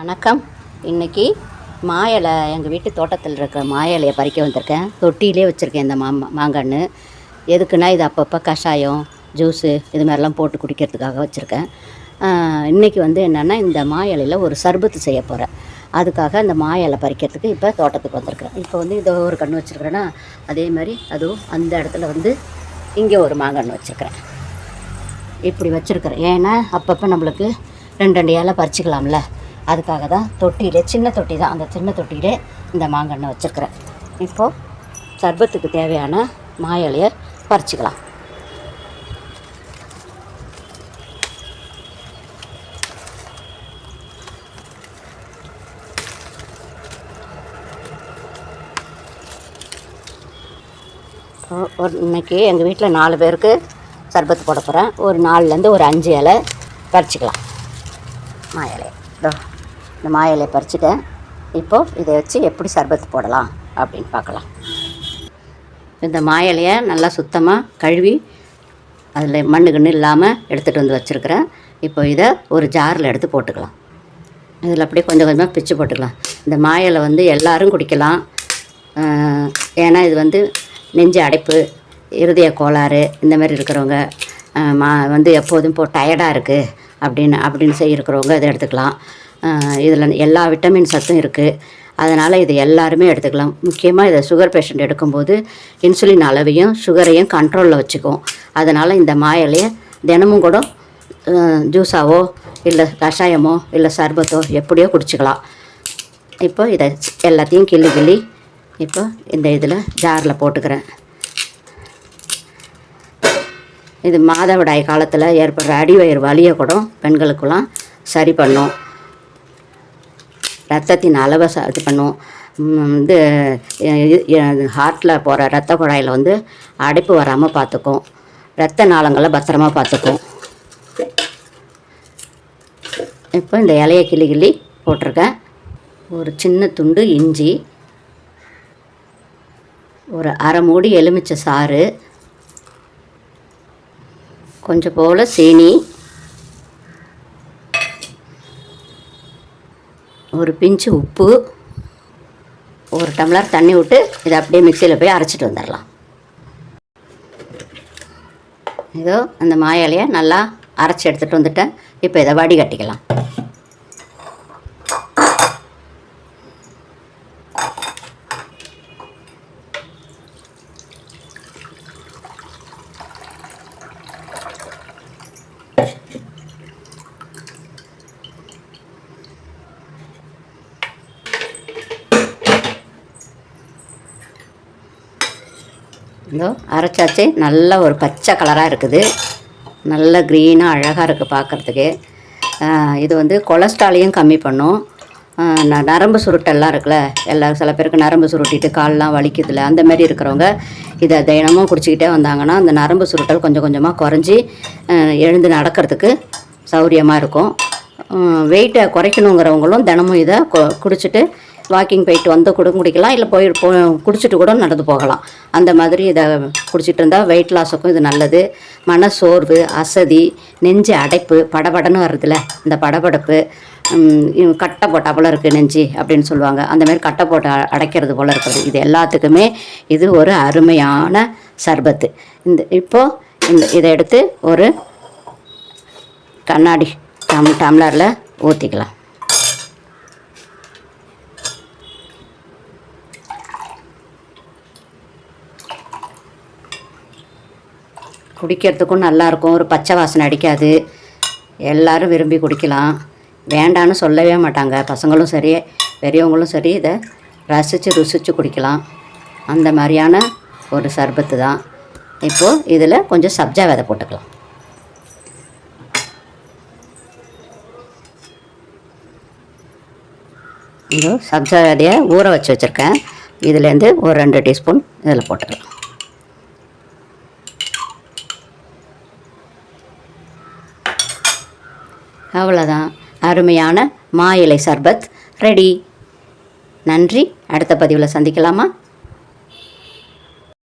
வணக்கம். இன்றைக்கி மாயலை எங்கள் வீட்டு தோட்டத்தில் இருக்கிற மாயலையை பறிக்க வந்திருக்கேன். தொட்டியிலே வச்சுருக்கேன் இந்த மா மாங்கன்று. எதுக்குன்னா இது அப்பப்போ கஷாயம் ஜூஸு இது மாதிரிலாம் போட்டு குடிக்கிறதுக்காக வச்சுருக்கேன். இன்றைக்கி வந்து என்னென்னா இந்த மாயலையில் ஒரு சர்பத்து செய்ய போகிறேன் அதுக்காக அந்த மாயலை பறிக்கிறதுக்கு இப்போ தோட்டத்துக்கு வந்திருக்கிறேன். இப்போ வந்து இதோ ஒரு கன்று வச்சுருக்கிறேன்னா அதே மாதிரி அதுவும் அந்த இடத்துல வந்து இங்கே ஒரு மாங்கன்று வச்சுருக்கிறேன். இப்படி வச்சுருக்கிறேன். ஏன்னா அப்பப்போ நம்மளுக்கு ரெண்டு ரெண்டு இலை பறிச்சுக்கலாம்ல. அதுக்காக தான் தொட்டியிலே சின்ன தொட்டி தான் அந்த சின்ன தொட்டியிலே இந்த மாங்கன்று வச்சுருக்கிறேன். இப்போது சர்பத்துக்கு தேவையான மா இலையை பறிச்சிக்கலாம். ஒரு இன்னைக்கு எங்கள் வீட்டில் நாலு பேருக்கு சர்பத்து போட போகிறேன் ஒரு நாலுலேருந்து ஒரு அஞ்சு இலை பறிச்சிக்கலாம். மா இலையை. இதோ. இந்த மா இலையை பறிச்சுட்டேன். இப்போது இதை வச்சு எப்படி சர்பத்து போடலாம் அப்படின்னு பார்க்கலாம். இந்த மா இலையை நல்லா சுத்தமாக கழுவி அதில் மண்ணு கண்ணு இல்லாமல் எடுத்துகிட்டு வந்து வச்சுருக்கிறேன். இப்போ இதை ஒரு ஜாரில் எடுத்து போட்டுக்கலாம். இதில் அப்படியே கொஞ்சம் கொஞ்சமாக பிச்சு போட்டுக்கலாம். இந்த மாயிலை வந்து எல்லோரும் குடிக்கலாம். ஏன்னா இது வந்து நெஞ்சு அடைப்பு இருதய கோளாறு இந்த மாதிரி இருக்கிறவங்க மா வந்து எப்போதும் இப்போ டயர்டாக இருக்குது அப்படின்னு அப்படின்னு செய்ய இருக்கிறவங்க இதை எடுத்துக்கலாம். இதில் எல்லா விட்டமின் சத்தும் இருக்குது அதனால் இது எல்லாருமே எடுத்துக்கலாம். முக்கியமாக இதை சுகர் பேஷண்ட் எடுக்கும்போது இன்சுலின் அளவையும் சுகரையும் கண்ட்ரோலில் வச்சுக்கும். அதனால் இந்த மாயிலையை தினமும் கூட ஜூஸாவோ இல்லை கஷாயமோ இல்லை சர்பத்தோ எப்படியோ குடிச்சிக்கலாம். இப்போ இதை எல்லாத்தையும் கிள்ளி கிள்ளி இப்போ இந்த இதில் ஜாரில் போட்டுக்கிறேன். இது மாதவிடாய் காலத்தில் ஏற்படுற அடிவயிறு வலியை கூட பெண்களுக்கெல்லாம் சரி பண்ணும். ரத்தத்தின் அளவை ச இது பண்ணும். வந்து ஹார்ட்டில் போகிற ரத்த குழாயில் வந்து அடைப்பு வராமல் பார்த்துக்கும் ரத்த நாளங்களை பத்திரமா பார்த்துக்கும் இப்போ இந்த இலையை கிளி கிள்ளி போட்டிருக்கேன். ஒரு சின்ன துண்டு இஞ்சி ஒரு அரை மூடி எலுமிச்சை சாறு கொஞ்சம் போல் சீனி ஒரு பிஞ்சு உப்பு ஒரு டம்ளர் தண்ணி விட்டு இதை அப்படியே மிக்சியில் போய் அரைச்சிட்டு வந்துடலாம். இதோ அந்த மாயாலையை நல்லா அரைச்சி எடுத்துகிட்டு வந்துட்டேன். இப்போ இதை வடிகட்டிக்கலாம். இதோ அரைச்சாச்சு. நல்ல ஒரு பச்சை கலராக இருக்குது. நல்ல க்ரீனாக அழகாக இருக்குது பார்க்குறதுக்கு இது வந்து கொலஸ்ட்ராலையும் கம்மி பண்ணும். ந- நரம்பு சுருட்டெல்லாம் இருக்குல்ல? எல்லா சில பேருக்கு நரம்பு சுருட்டிட்டு கால்லாம் வலிக்குதுல அந்த மாதிரி இருக்கிறவங்க இதை தினமும் குடிச்சிக்கிட்டே வந்தாங்கன்னா அந்த நரம்பு சுருட்டல் கொஞ்சம் கொஞ்சமாக குறைஞ்சி எழுந்து நடக்கிறதுக்கு சௌரியமாக இருக்கும். வெயிட்டை குறைக்கணுங்கிறவங்களும் தினமும் இதை கு- குடிச்சிட்டு வாக்கிங் போயிட்டு வந்து கூட குடிக்கலாம். இல்லை போய் போ குடிச்சிட்டு கூட நடந்து போகலாம். அந்த மாதிரி இதை குடிச்சிட்டு இருந்தால் வெயிட் லாஸுக்கும் இது நல்லது. மன சோர்வு அசதி நெஞ்சு அடைப்பு படபடன்னு வர்றதுல. இந்த படபடப்பு கட்டை போட்டா போல இருக்குது நெஞ்சு அப்படின்னு சொல்லுவாங்க. அந்தமாரி கட்டை போட்டு அடைக்கிறது போல் இருக்கிறது இது எல்லாத்துக்குமே இது ஒரு அருமையான சர்பத்து. இந்த இப்போது இந்த இதை எடுத்து ஒரு கண்ணாடி டம் டம்ளரில் ஊற்றிக்கலாம் குடிக்கிறதுக்கும் நல்லாயிருக்கும். ஒரு பச்சை வாசனை அடிக்காது. எல்லாரும் விரும்பி குடிக்கலாம். வேண்டான்னு சொல்லவே மாட்டாங்க. பசங்களும் சரி பெரியவங்களும் சரி இதை ரசித்து ருசித்து குடிக்கலாம். அந்த மாதிரியான ஒரு சர்பத்து தான். இப்போது இதில் கொஞ்சம் சப்ஜா விதை போட்டுக்கலாம். இதோ சப்ஜா விதையை ஊற வச்சு வச்சுருக்கேன். இதுலேருந்து ஒரு ரெண்டு டீஸ்பூன் இதில் போட்டுக்கலாம். அவ்வளோதான் அருமையான மா இலை சர்பத். ரெடி. நன்றி. அடுத்த பதிவில் சந்திக்கலாமா?